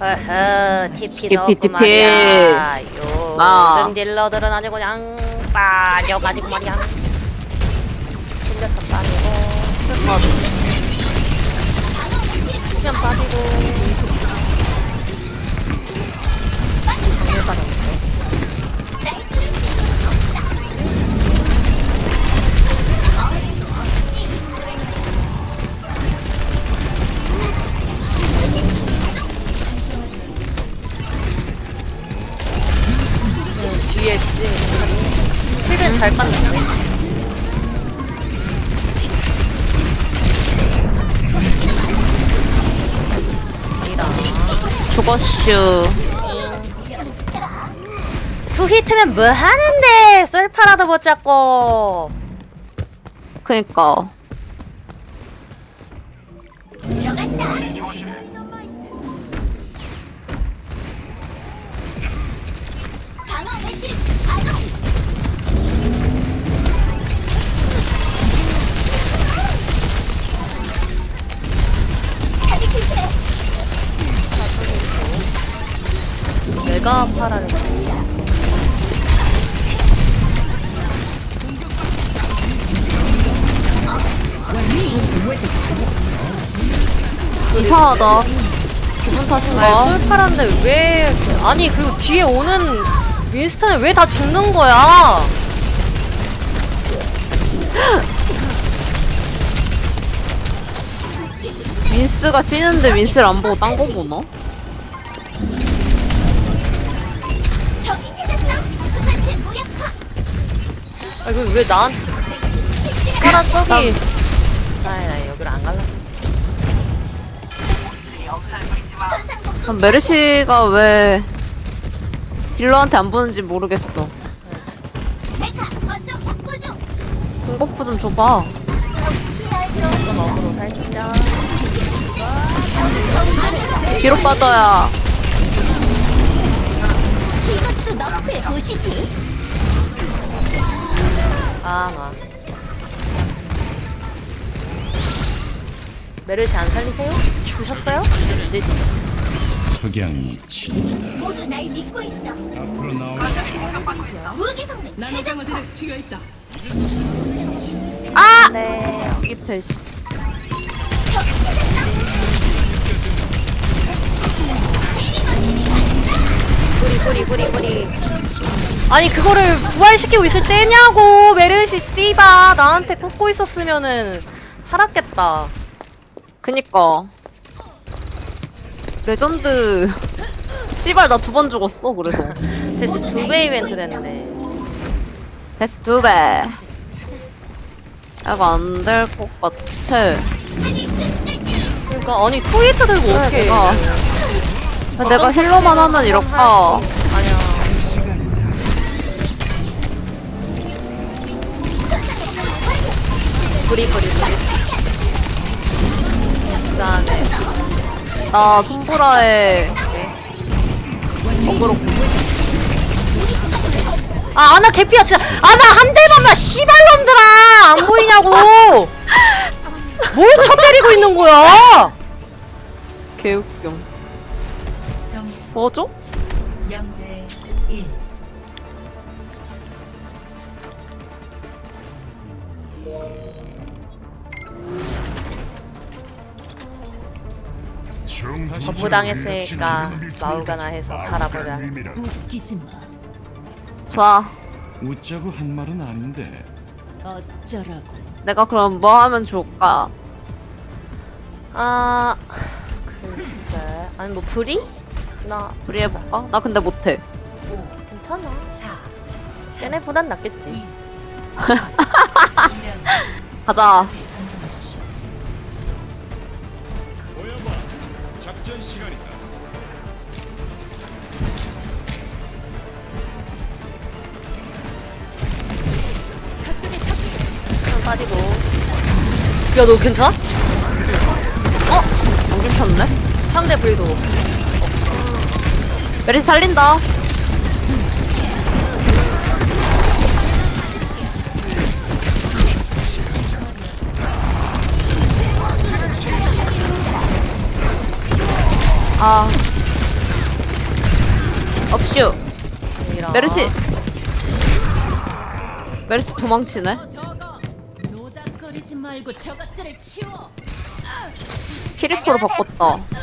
어허 TP, TP. 말이야. 요즘 아. 딜러들은 아주 그냥 빠져가지고 말이야. 실력도 빠지고. 시간 빠지고 잘 깠는데 죽었슈. 투 히트면 뭐 하는데 썰파라도 못 잡고 그니까. 내가 파라를 이상하다. 기분 탓인가? 아니 썰파라인데 왜 아니 그리고 뒤에 오는 윈스턴은 왜다 죽는 거야 민스가 뛰는데 민스를 안 보고 딴 거 보나? 아 이거 왜 나한테 파라 저기 아니 나 여기를 안 갈라 난 메르시가 왜 딜러한테 안 보는지 모르겠어. 공버프 좀 줘봐. 뒤로 빠져야. 이것도 너프에 보시지. 아마 메르시 안 살리세요? 죽으셨어요? 이제 석양이 친다. 모두 날 믿고 있어. 앞으로 나오는 무기 성능 최적화. 아! 네 이게 씨. 뿌리 뿌리 뿌리 뿌리 아니 그거를 부활시키고 있을 때냐고 메르시 스티바 나한테 꽂고 있었으면은 살았겠다 그니까. 레전드. 씨발, 나 두 번 죽었어, 그래서. 대체 두배 이벤트 됐네 데스 두 배. 이거 안 될 것 같아. 그러니까 아니 트위터 들고 어떻게 내가. 내가 힐러만 하면 이럴까? 아니야 뿌리 뿌리 뿌리 그다음에 나 손보라에 어그로 아 아나 개피야 진짜. 아나 한 대만만 씨발놈들아. 안 보이냐고. 뭘 쳐 때리고 있는 거야? 개웃 겨. 뭐죠? 거부당했으니까 마우가나 해서 갈아버려 좋아. 웃자고 한 말은 아닌데 내가 그럼 뭐 하면 좋을까? 아 글쎄 아니 뭐 불이? 나 우리 해볼까? 나 근데 못해. 괜찮아 쟤네보단 낫겠지 가자. 보여봐. 작전 시간이다. 한 빠지고 야 너 괜찮아? 안 괜찮네? 상대 불이도 메리 살린다. 아. 업슈. 이런. 메르시. 메르시 도망치네. 노닥거리지 말고 저것들을 치워. 키리코로 바꿨다.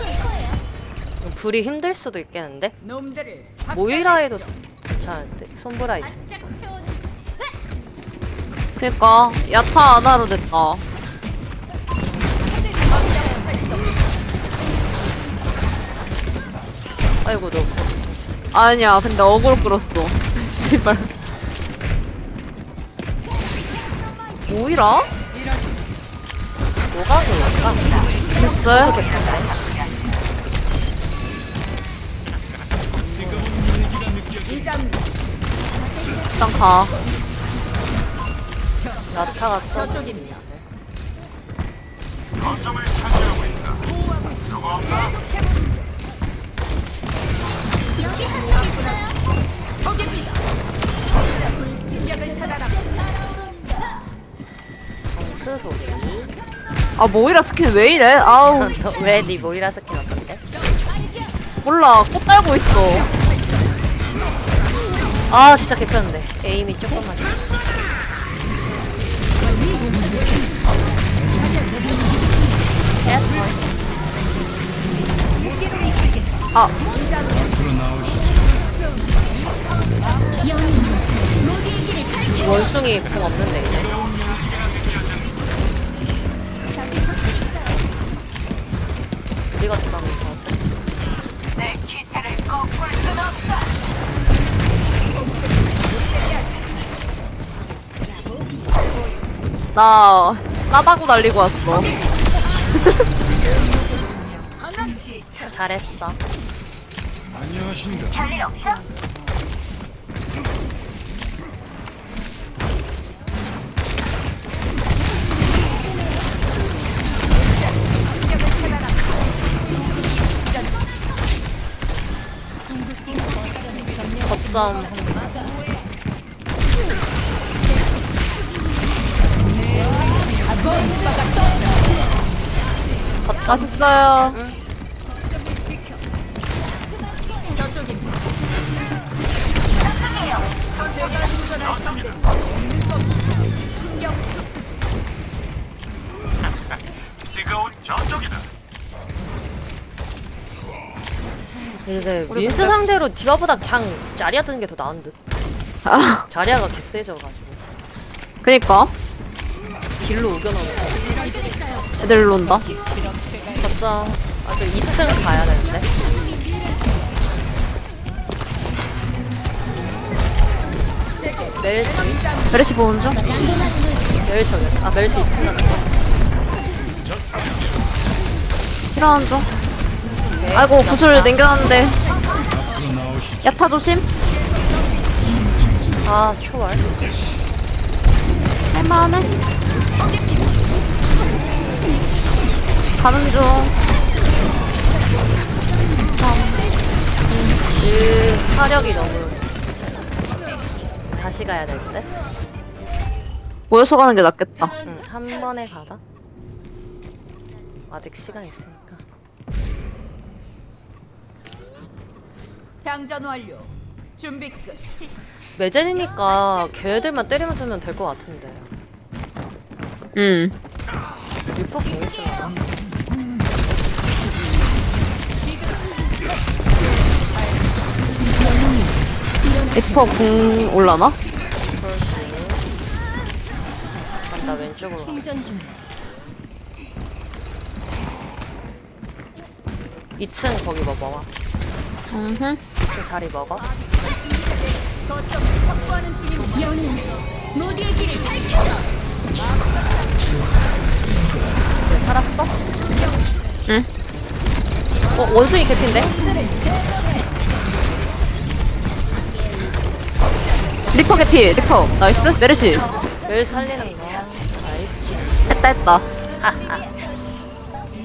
불이 힘들 수도 있겠는데? 놈들을 모이라에도 괜찮은데? 손보라 있어. 그니까 야타 안 하도 됐다. 아이고 너 아니야, 근데 어그로 끌었어. 씨발. 모이라? 뭐가 좋을까? 됐어요? 일단 가. 나타가 좀 여기 한 명 있어요. 그 소리. 아, 모이라 스킨 왜 이래? 아우, 왜네 모이라 스킨 어떤데? 몰라. 꽃 달고 있어. 아 진짜 개편인데 에임이 조금만. 아. 원숭이 궁 없는데 이제. 우리 나 싸다고 날리고 왔어. 잘했어. 안녕하십니까. 거점 맛있어요. 이제 윈스 상대로 디바보다 그냥 자리아 드는 게 더 나은 듯. 아, 자리아가 개세져가지고 그니까. 딜로 우겨넣는 애들 온다. 거점 아저 2층 가야 되는데. 멜시 메르시 보는 중? 멜시 여기 아 멜시 2층 가는 거. 필요한 중. 아이고, 구슬 남겨놨는데. 야타 조심. 아 초월. 할만해. 가는 중. 그 화력이 너무 다시 가야 될 때. 모여서 가는 게 낫겠다. 응, 한 번에 가자. 아직 시간 있으니까. 장전 완료. 준비 끝. 매젠이니까 걔들만 때리면 주면 될 것 같은데. 응. 리퍼 공 있으려나? 리퍼 궁 올라나? 간다 왼쪽으로. 가. 충전 중. 2층 거기 먹어봐. 응. 2층 자리 먹어. 모두의 길을 밝혀줘. 네, 살았어? 응. 어 원숭이 개피인데? 리퍼 개피, 리퍼. 나이스. 메르시. 열 살리는 거. 나이스. 했다, 했다. 하하.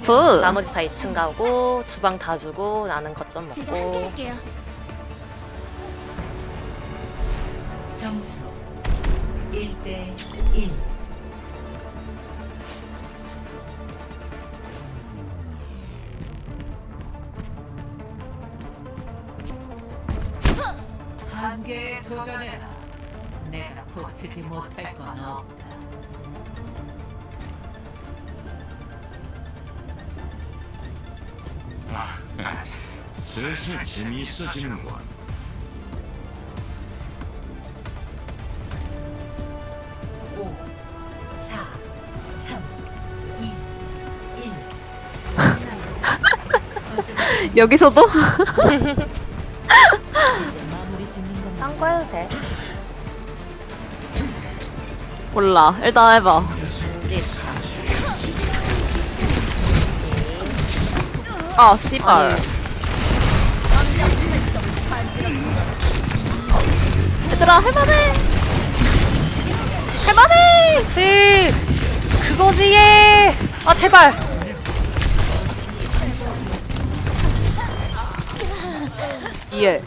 굿. 나머지 다 2층 가고 주방 다 주고 나는 거점 제가 먹고. 점수 1대 1. 도전해라. 내가 보채지 못할 건 없다. 아, 슬슬 재미있어지는군. 오, 사, 삼, 이, 일. 여기서도? 딴 거 해도 돼. 몰라. 일단 해봐. 아, 씨발. 얘들아, 할만해! 할만해! 그치 그거지 얘. 아 제발. 이해.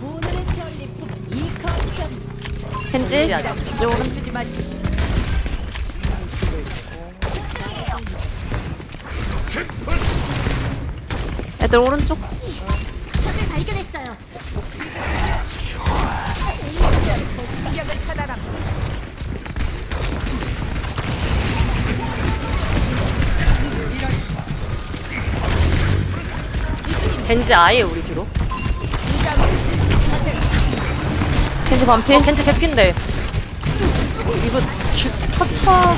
겐지? 애들 오른쪽. 발견했어요. 겐지 아예 우리 뒤 겐지 반피? 어 겐지 개핀데. 이거 주 터쳐.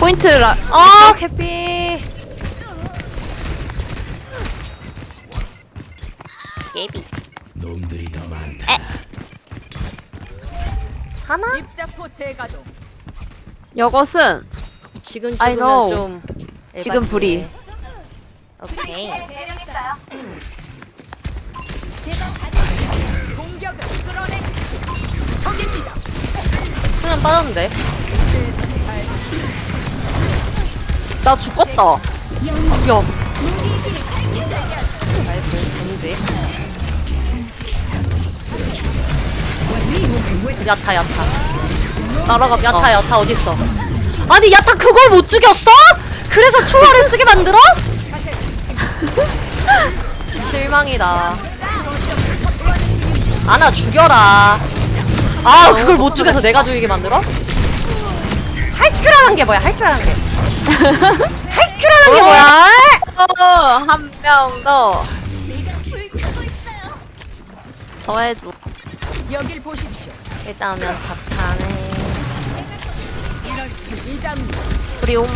포인트 라, 아 개피. 예비. 놈들이 더 많다. 사나? 입자포 재가동. 이것은 지금 I know. 좀. 지금 에바지. 불이. 오케이. 수면 빠졌는데. 나 죽었다. 야. 나이스. 야타 야타. 날아갔다. 야타 야타 어딨어? 아니 야타 그걸 못 죽였어? 그래서 초월을 쓰게 만들어? 실망이다. 아나 죽여라. 아 그걸 못 죽여서 내가 죽이게 만들어? 할줄 아는 게 뭐야? 할줄 아는 게. 할줄 아는 게 뭐야? 어, 한명 더. 더 해줘. 여길 보십시오. 일단 오면 자탄에 이장 우리 옴.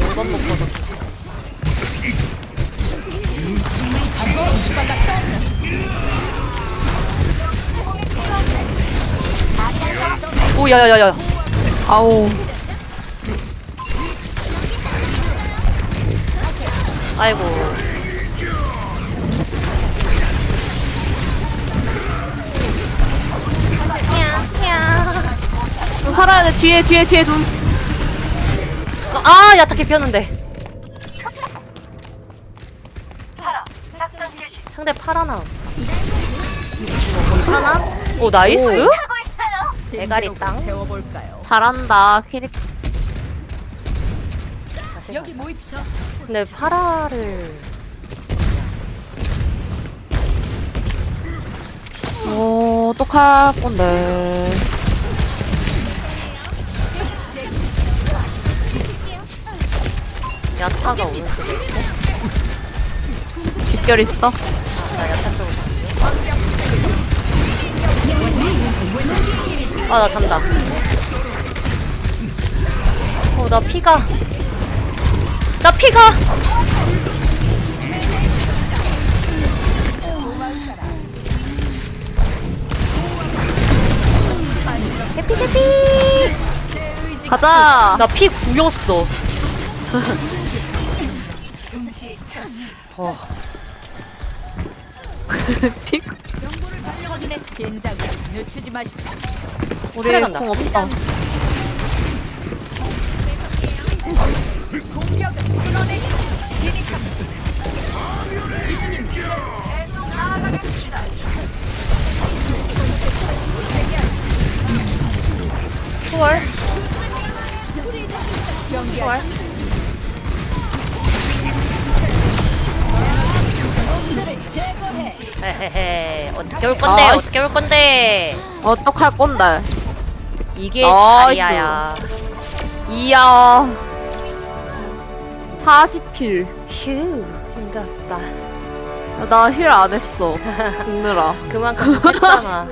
용건 먹고도 오 야야야야 아우. 아이고 좀 살아야 돼. 뒤에, 뒤에, 뒤에 눈. 아 야타 개피었는데 상대 파라나 괜찮아? 오 나이스 대가리 땅. 세워볼까요? 잘한다. 퀴릭. 여기 모입시오. 근데 파라를 오, 어떡할 건데. 야타가 오른쪽에 있고 집결 있어. 나 야타 쪽으로 아 나 잔다. 어 나 피가. 나 피가! 해피 해피! 가자. 나 피 구였어. 어 픽. 긴장을 늦추지 마십시오. 우리 간다. 공 없다. 공격을 끌어내. 초월 경계 초월 헤헤 어떻게 올 건데 아이씨. 어떻게 올 건데 어떡할 건데? 이게 나이스. 자리야야 이야. 40킬. 휴 힘들었다 나 힐 안 했어. 죽느라. 그만큼 했잖아